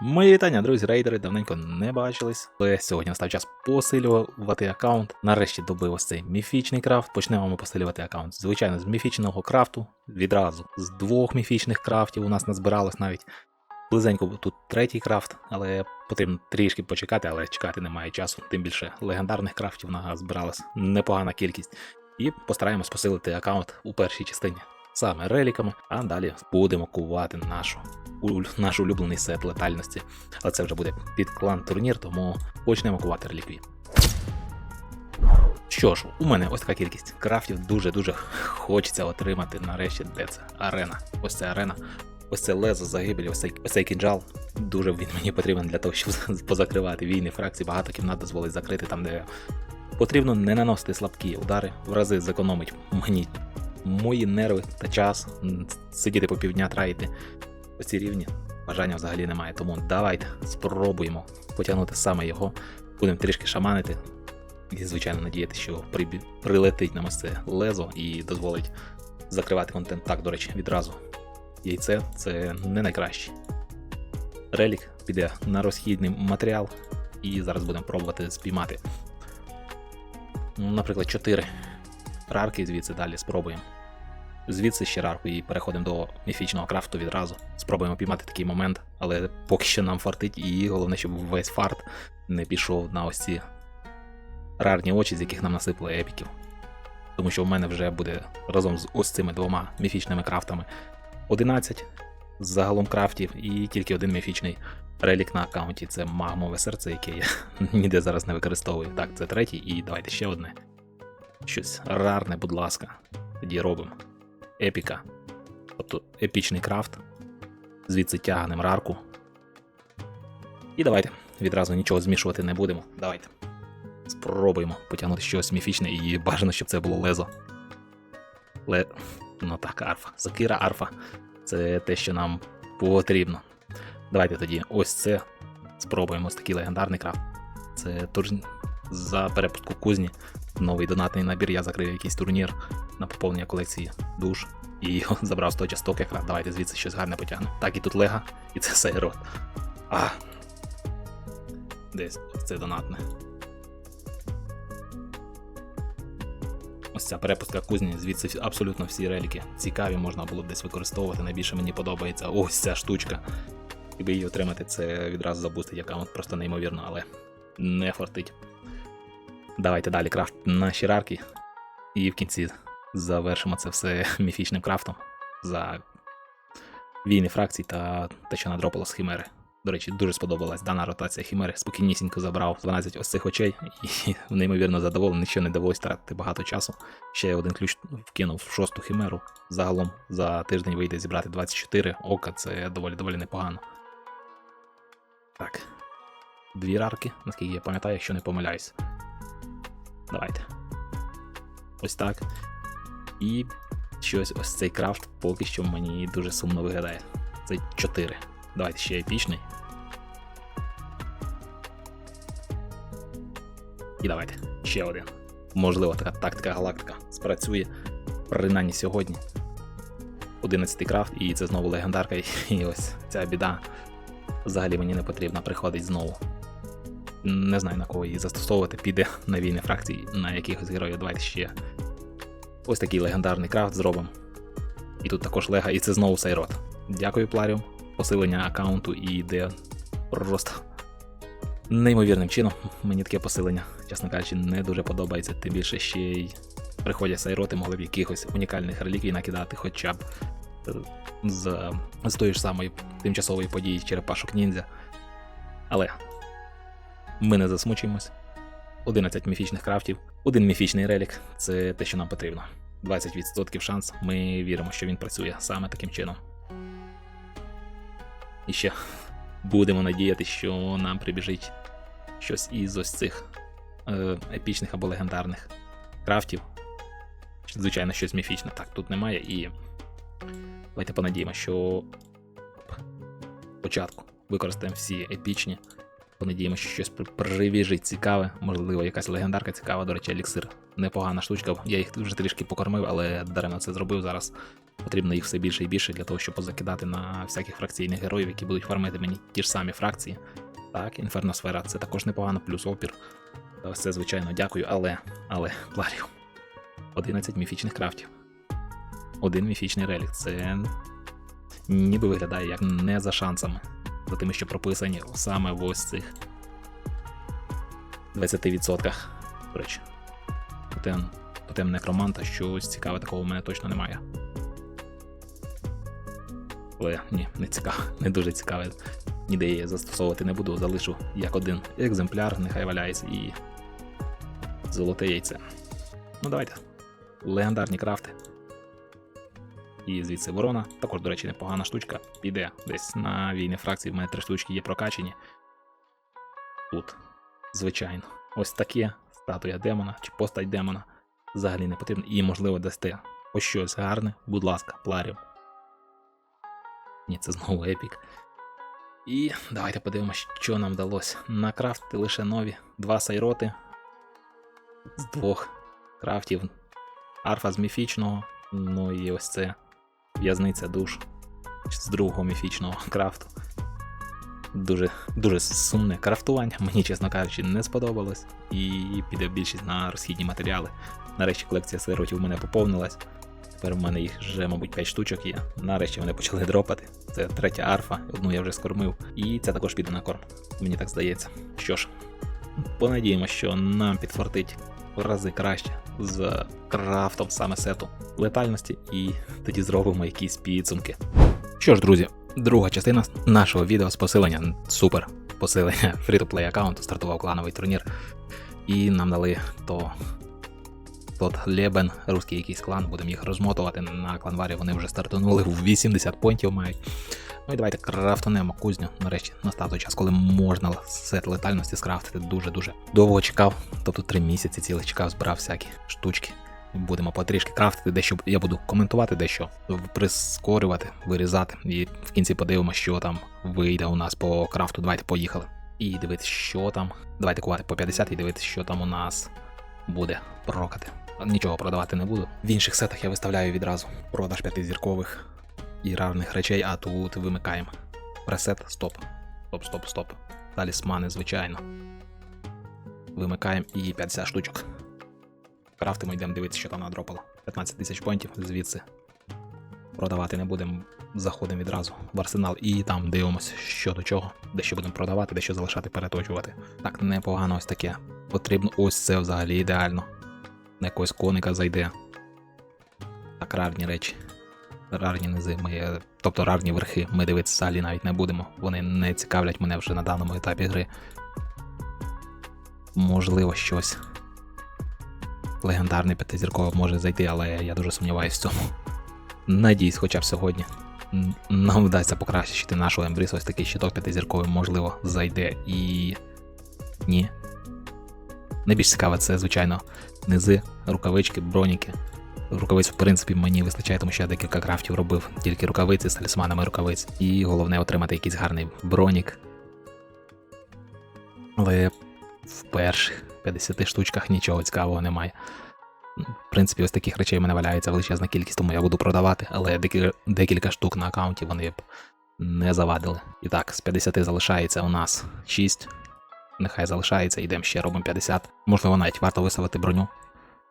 Мої вітання, друзі, рейдери, давненько не бачились. Але сьогодні настав час посилювати аккаунт. Нарешті добив цей міфічний крафт. Почнемо ми посилювати аккаунт. Звичайно, з міфічного крафту. Відразу з двох міфічних крафтів у нас назбиралось навіть. Близенько тут третій крафт, але потрібно трішки почекати, але чекати немає часу. Тим більше легендарних крафтів назбиралась непогана кількість. І постараємось посилити аккаунт у першій частині. Саме реліками, а далі будемо кувати нашу наш улюблений сет летальності. Але це вже буде під клан турнір, тому почнемо кувати реліквії. Що ж, у мене ось така кількість крафтів дуже-дуже хочеться отримати нарешті, де це арена. Ось це арена. Ось це лезо загибелі, ось цей, ось цей кінжал. Дуже він мені потрібен для того, щоб позакривати війни фракції. Багато кімнат дозволить закрити там, де потрібно не наносити слабкі удари, в рази зекономить мені мої нерви та час. Сидіти по півдня траїти ось ці рівні бажання взагалі немає. Тому давайте спробуємо потягнути саме його. Будемо трішки шаманити. І, звичайно, надіяти, що прибі... прилетить нам ось це лезо і дозволить закривати контент. Так, до речі, відразу. Яйце це не найкраще. Релік піде на розхідний матеріал, і зараз будемо пробувати спіймати. Наприклад, 4 рарки звідси далі спробуємо. Звідси ще рарку і переходимо до міфічного крафту відразу. Спробуємо піймати такий момент, але поки що нам фартить, і головне, щоб весь фарт не пішов на ось ці рарні очі, з яких нам насипали епіків. Тому що в мене вже буде разом з ось цими двома міфічними крафтами 11 загалом крафтів, і тільки один міфічний релік на аккаунті це магмове серце, яке я ніде зараз не використовую. Так, це третій, і давайте ще одне. Щось рарне, будь ласка. Тоді робимо епіка. Тобто епічний крафт. Звідси тягнемо рарку. І давайте. Відразу нічого змішувати не будемо. Давайте. Спробуємо потягнути щось міфічне і бажано, щоб це було лезо. Ле... Ну так, арфа. Закира арфа. Це те, що нам потрібно. Давайте тоді ось це. Спробуємо ось такий легендарний крафт. Це турж... за перепустку кузні. Новий донатний набір. Я закрив якийсь турнір на поповнення колекції душ і забрав з того часток якраз. Давайте звідси щось гарне потягну. Так, і тут лега, і це сайрот. А. Десь це донатне. Ось ця перепустка кузні, звідси абсолютно всі реліки цікаві, можна було б десь використовувати. Найбільше мені подобається ось ця штучка. Якби її отримати, це відразу забустить аккаунт просто неймовірно, але не фортить. Давайте далі крафт наші рарки. І в кінці завершимо це все міфічним крафтом за війни фракцій та те, що надропало з хімери. До речі, дуже сподобалась дана ротація хімери. Спокійнісінько забрав 12 ось цих очей і неймовірно задоволений, що не довелось тратити багато часу. Ще один ключ вкинув в шосту хімеру. Загалом за тиждень вийде зібрати 24 ока, це доволі доволі непогано. Так. Дві рарки, наскільки я пам'ятаю, якщо не помиляюсь. Давайте. Ось так. І щось ось цей крафт поки що мені дуже сумно виглядає. Це 4. Давайте ще епічний. І давайте ще один. Можливо, така тактика галактика спрацює. Принаймні сьогодні. 11 крафт, і це знову легендарка, і ось ця біда взагалі мені не потрібна, приходить знову. Не знаю на кого її застосовувати, піде на війни фракцій, на якихось героїв. Давайте ще ось такий легендарний крафт зробимо. І тут також лега, і це знову Сайрот. Дякую, Пларіум. Посилення аккаунту і йде просто неймовірним чином. Мені таке посилення, чесно кажучи, не дуже подобається. Тим більше ще й приходять сайроти, могли б якихось унікальних реліквій накидати, хоча б е, з, з тої ж самої тимчасової події черепашок ніндзя. Але ми не засмучуємось. 11 міфічних крафтів, один міфічний релік це те, що нам потрібно. 20% шанс. Ми віримо, що він працює саме таким чином. І ще будемо надіяти, що нам прибіжить щось із ось цих е, епічних або легендарних крафтів. Звичайно, щось міфічне. Так, тут немає. І давайте понадіємо, що спочатку використаємо всі епічні. Понадіємося, що щось при- привіжить цікаве, можливо, якась легендарка цікава, до речі, еліксир. Непогана штучка. Я їх вже трішки покормив, але даремно це зробив. Зараз Потрібно їх все більше і більше для того, щоб позакидати на всяких фракційних героїв, які будуть фармити мені ті ж самі фракції. Так, інферносфера це також непогано, плюс опір. Ось це, звичайно, дякую, але, але, Пларіо. 11 міфічних крафтів. Один міфічний релік. Це ніби виглядає як не за шансами. За тими, що прописані саме в ось цих 20%. До речі, тотем, тотем некроманта, щось цікаве такого в мене точно немає. Але ні, не цікаво, не дуже цікаве. Ніде її застосовувати не буду, залишу як один екземпляр, нехай валяється і золоте яйце. Ну давайте. Легендарні крафти. І звідси ворона. Також, до речі, непогана штучка. Піде десь на війни фракції. В мене три штучки є прокачені. Тут, звичайно, ось таке статуя демона чи постать демона взагалі не потрібно. І, можливо, дасте ось щось гарне, будь ласка, пларів. Ні, це знову епік. І давайте подивимося, що нам вдалося. Накрафтити лише нові два сайроти з двох крафтів. Арфа з міфічного, ну і ось це в'язниця душ з другого міфічного крафту. Дуже, дуже сумне крафтування, мені, чесно кажучи, не сподобалось. І піде більшість на розхідні матеріали. Нарешті колекція сайротів у мене поповнилась. Тепер в мене їх вже, мабуть, 5 штучок є. Нарешті вони почали дропати. Це третя арфа, одну я вже скормив. І це також піде на корм. Мені так здається. Що ж, понадіємося, що нам підфартить в рази краще з крафтом саме сету летальності, і тоді зробимо якісь підсумки. Що ж, друзі, друга частина нашого відео з посилення. Супер посилення фрі-то-плей аккаунту, стартував клановий турнір. І нам дали то Тот Лебен, русський якийсь клан, будемо їх розмотувати на кланварі. Вони вже стартанули в 80 понтів мають. Ну і давайте крафтанемо кузню. Нарешті настав той час, коли можна сет летальності скрафтити дуже-дуже довго чекав. Тобто три місяці цілих чекав, збирав всякі штучки. Будемо потрішки крафтити, дещо я буду коментувати, дещо прискорювати, вирізати. І в кінці подивимося, що там вийде у нас по крафту. Давайте поїхали. І дивитися, що там. Давайте кувати по 50 і дивитися, що там у нас буде прокати. Нічого продавати не буду. В інших сетах я виставляю відразу продаж п'ятизіркових і рарних речей, а тут вимикаємо. Пресет, стоп. Стоп, стоп, стоп. Талісмани, звичайно. Вимикаємо і 50 штучок. Крафтимо, йдемо дивитися, що там надропало. 15 тисяч понтів звідси. Продавати не будемо. Заходимо відразу в арсенал і там дивимося, що до чого, де що будемо продавати, де що залишати, переточувати. Так, непогано ось таке. Потрібно ось це взагалі ідеально. На якогось коника зайде. Так, рарні речі. Рарні низи, ми, тобто рарні верхи, ми дивитися взагалі навіть не будемо. Вони не цікавлять мене вже на даному етапі гри. Можливо, щось. Легендарний п'ятизірковий може зайти, але я дуже сумніваюся в цьому. Надіюсь, хоча б сьогодні. Нам вдасться покращити нашу Ембріс, ось такий щиток п'ятизірковий, можливо, зайде і. Ні. Найбільш цікаве це, звичайно, низи, рукавички, броніки. Рукавиць, в принципі, мені вистачає, тому що я декілька крафтів робив, тільки рукавиці з талісманами рукавиць. І головне отримати якийсь гарний бронік. Але в перших 50 штучках нічого цікавого немає. В принципі, ось таких речей в мене валяється величезна кількість, тому я буду продавати, але декілька, штук на аккаунті вони б не завадили. І так, з 50 залишається у нас 6. Нехай залишається, йдемо ще робимо 50. Можливо, навіть варто виставити броню.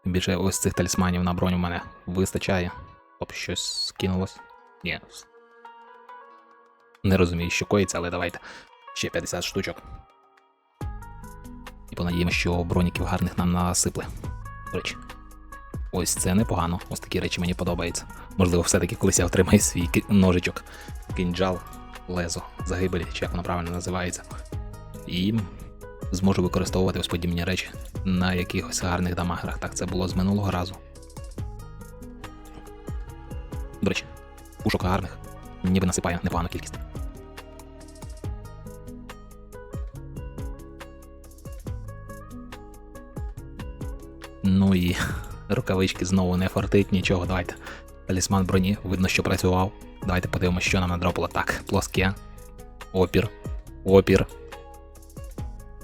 Більше ось цих талісманів на броню в мене вистачає. Оп, щось скинулось. Ні. Не розумію, що коїться, але давайте. Ще 50 штучок. І понадіємося, що броніків гарних нам насипли. Речі. Ось це непогано. Ось такі речі мені подобаються. Можливо, все-таки колись я отримаю свій ножичок, кинджал, лезо, загибелі, чи як воно правильно називається. І зможу використовувати ось подібні речі на якихось гарних дамагерах. Так, це було з минулого разу. До речі, пушок гарних. Ніби насипає непогану кількість. Ну і рукавички знову не фартить, нічого. Давайте. Талісман броні, видно, що працював. Давайте подивимося, що нам надропало. Так, плоске. Опір. Опір.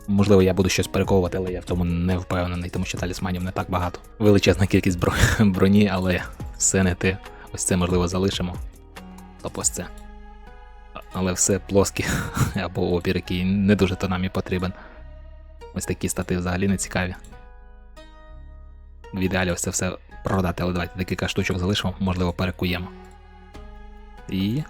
Можливо, я буду щось перековувати, але я в цьому не впевнений, тому що талісманів не так багато. Величезна кількість бро- броні, але все не те. Ось це можливо залишимо. Тобто ось це. Але все плоскі або опір, який не дуже то нам і потрібен. Ось такі стати взагалі не цікаві. В ідеалі ось це все продати, але давайте декілька штучок залишимо, можливо, перекуємо. І.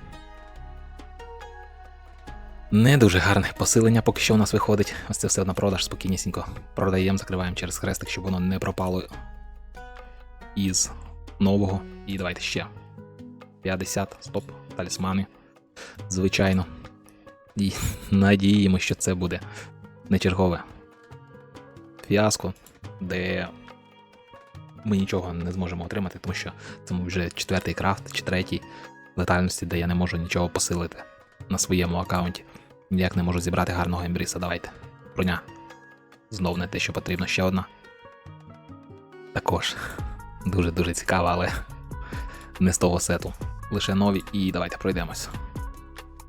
Не дуже гарне посилення поки що у нас виходить. Ось це все на продаж спокійнісінько. Продаємо, закриваємо через хрестик, щоб воно не пропало із нового. І давайте ще. 50, стоп, талісмани. Звичайно. І надіємо, що це буде не чергове фіаско, де ми нічого не зможемо отримати, тому що це вже четвертий крафт чи третій летальності, де я не можу нічого посилити на своєму аккаунті. Ніяк не можу зібрати гарного ембріса. Давайте. Броня. Знов не те, що потрібно, ще одна. Також дуже-дуже цікава, але не з того сету. Лише нові, і давайте пройдемось.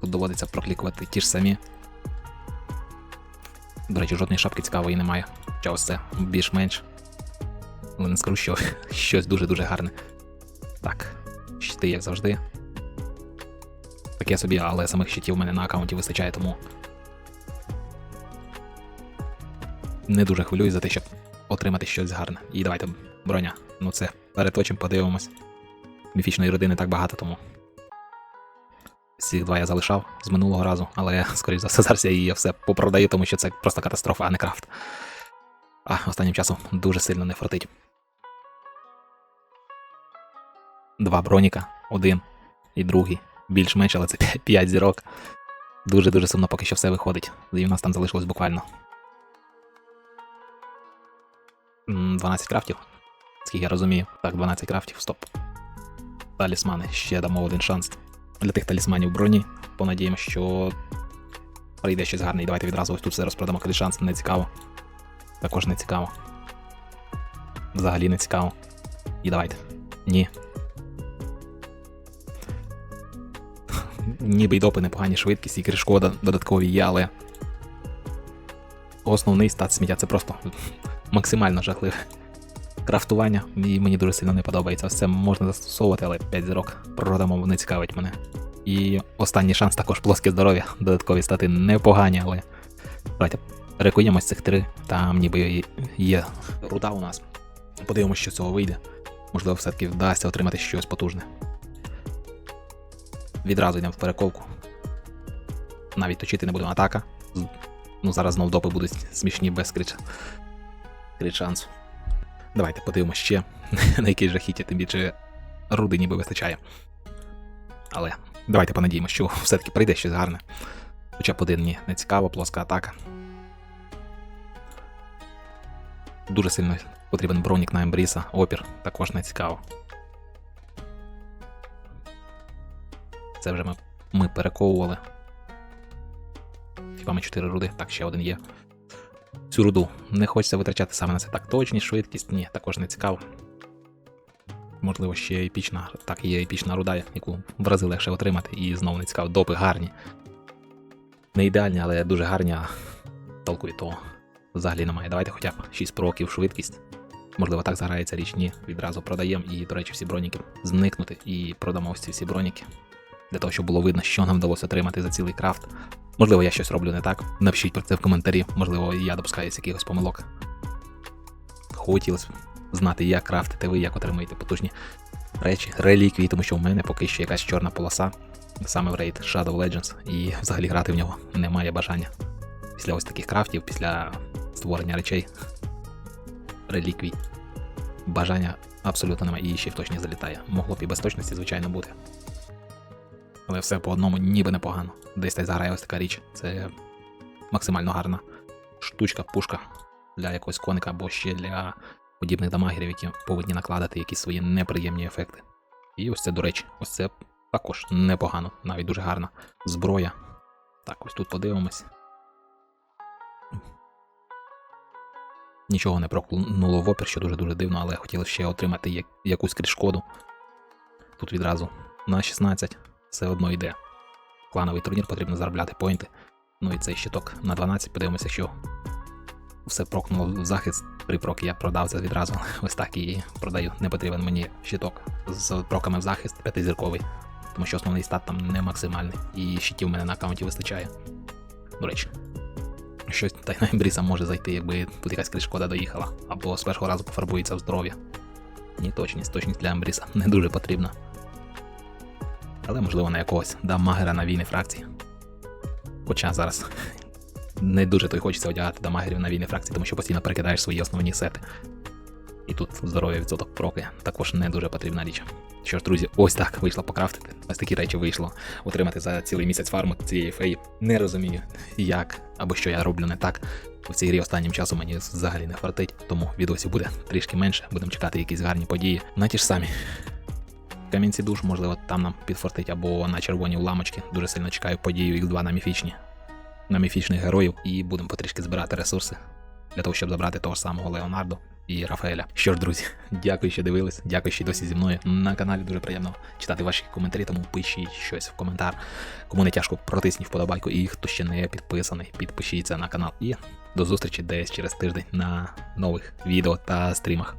Тут доводиться проклікувати ті ж самі. До речі, жодної шапки цікавої немає. Хоча ось це більш-менш. Але не скажу, що щось дуже-дуже гарне. Так, щити, як завжди. Таке собі, але самих щитів у мене на аккаунті вистачає, тому. Не дуже хвилююсь за те, щоб отримати щось гарне. І давайте броня. Ну це переточимо, подивимось. Міфічної родини так багато, тому. Ці два я залишав з минулого разу, але, скоріш за все, зараз я її все попродаю, тому що це просто катастрофа, а не крафт. А останнім часом дуже сильно не фартить. Два броніка, один і другий. Більш-менш, але це 5 зірок. Дуже-дуже сумно поки що все виходить. І в нас там залишилось буквально. 12 крафтів. Скільки я розумію. Так, 12 крафтів, стоп. Талісмани, ще дамо один шанс. Для тих талісманів броні. Понадіємо, що прийде щось гарне. І давайте відразу ось тут все розпродамо, коли шанс не цікаво. Також не цікаво. Взагалі не цікаво. І давайте. Ні. Ніби й допи непогані швидкість, і кришкода додаткові є, але. Основний стат сміття це просто максимально жахливе крафтування, і мені дуже сильно не подобається. Ось це можна застосовувати, але 5 зірок продамо не цікавить мене. І останній шанс також плоске здоров'я. Додаткові стати непогані, але. Давайте рекуємось цих три. Там ніби є руда у нас. Подивимося, що з цього вийде. Можливо, все-таки вдасться отримати щось потужне. Відразу йдемо в перековку. Навіть точити не будемо атака. Ну, зараз знов допи будуть смішні без крич... крич шансу. Давайте подивимося ще, на якій жахіті, тим більше руди ніби вистачає. Але давайте понадіємося, що все-таки прийде щось гарне. Хоча б один ні, не цікаво, плоска атака. Дуже сильно потрібен бронік на Ембріса, опір також не цікаво. Це вже ми, ми перековували. Хіба ми 4 руди? Так, ще один є. Цю руду не хочеться витрачати саме на це. Так, точність, швидкість, ні, також не цікаво. Можливо, ще епічна. Так, є епічна руда, яку в рази легше отримати, і знову не цікаво. Допи гарні. Не ідеальні, але дуже гарні, а толку від того взагалі немає. Давайте хоча б 6 проків швидкість. Можливо, так заграється річ, ні. Відразу продаємо і, до речі, всі броніки зникнути і продамо ось ці всі броніки. Для того, щоб було видно, що нам вдалося отримати за цілий крафт. Можливо, я щось роблю не так. Напишіть про це в коментарі, можливо, я допускаюся якихось помилок. Хотілося б знати, як крафтите ви, як отримуєте потужні речі, реліквії, тому що в мене поки що якась чорна полоса, саме в рейд Shadow Legends, і взагалі грати в нього немає бажання. Після ось таких крафтів, після створення речей, реліквій. Бажання абсолютно немає і ще в точність залітає. Могло б і без точності, звичайно, бути. Але все по одному ніби непогано. Десь та заграє ось така річ. Це максимально гарна штучка, пушка для якогось коника або ще для подібних дамагерів, які повинні накладати якісь свої неприємні ефекти. І ось це, до речі, ось це також непогано, навіть дуже гарна зброя. Так, ось тут подивимось. Нічого не прокнуло в опір, що дуже-дуже дивно, але хотілося ще отримати якусь крішкоду. Тут відразу на 16 все одно йде. Клановий турнір потрібно заробляти поінти. Ну і цей щиток на 12, подивимося, що все прокнуло в захист. При прокі я продав це відразу. Ось так і продаю. Не потрібен мені щиток з проками в захист п'ятизірковий, тому що основний стат там не максимальний. І щитів в мене на аккаунті вистачає. До речі. Щось та й на Ембріса може зайти, якби тут якась кришкода доїхала, або з першого разу пофарбується в здоров'я. Ні, точність, точність для Ембріса не дуже потрібна. Але можливо на якогось дамагера на війни фракції. Хоча зараз не дуже то й хочеться одягати дамагерів на війни фракції, тому що постійно перекидаєш свої основні сети. І тут здоров'я відсоток проки також не дуже потрібна річ. Що ж, друзі, ось так вийшло покрафтити. Ось такі речі вийшло отримати за цілий місяць фарму цієї феї. Не розумію, як або що я роблю не так. В цій грі останнім часом мені взагалі не фартить, тому відосів буде трішки менше. Будемо чекати якісь гарні події. На ті ж самі. Камінці душ, можливо, там нам підфартить або на червоні уламочки. Дуже сильно чекаю подію X2 на міфічні, на міфічних героїв, і будемо потрішки збирати ресурси для того, щоб забрати того самого Леонардо і Рафаеля. Що ж, друзі, дякую, що дивились, дякую, що досі зі мною на каналі. Дуже приємно читати ваші коментарі, тому пишіть щось в коментар. Кому не тяжко, протисніть вподобайку, і хто ще не підписаний, підпишіться на канал. І до зустрічі десь через тиждень на нових відео та стрімах.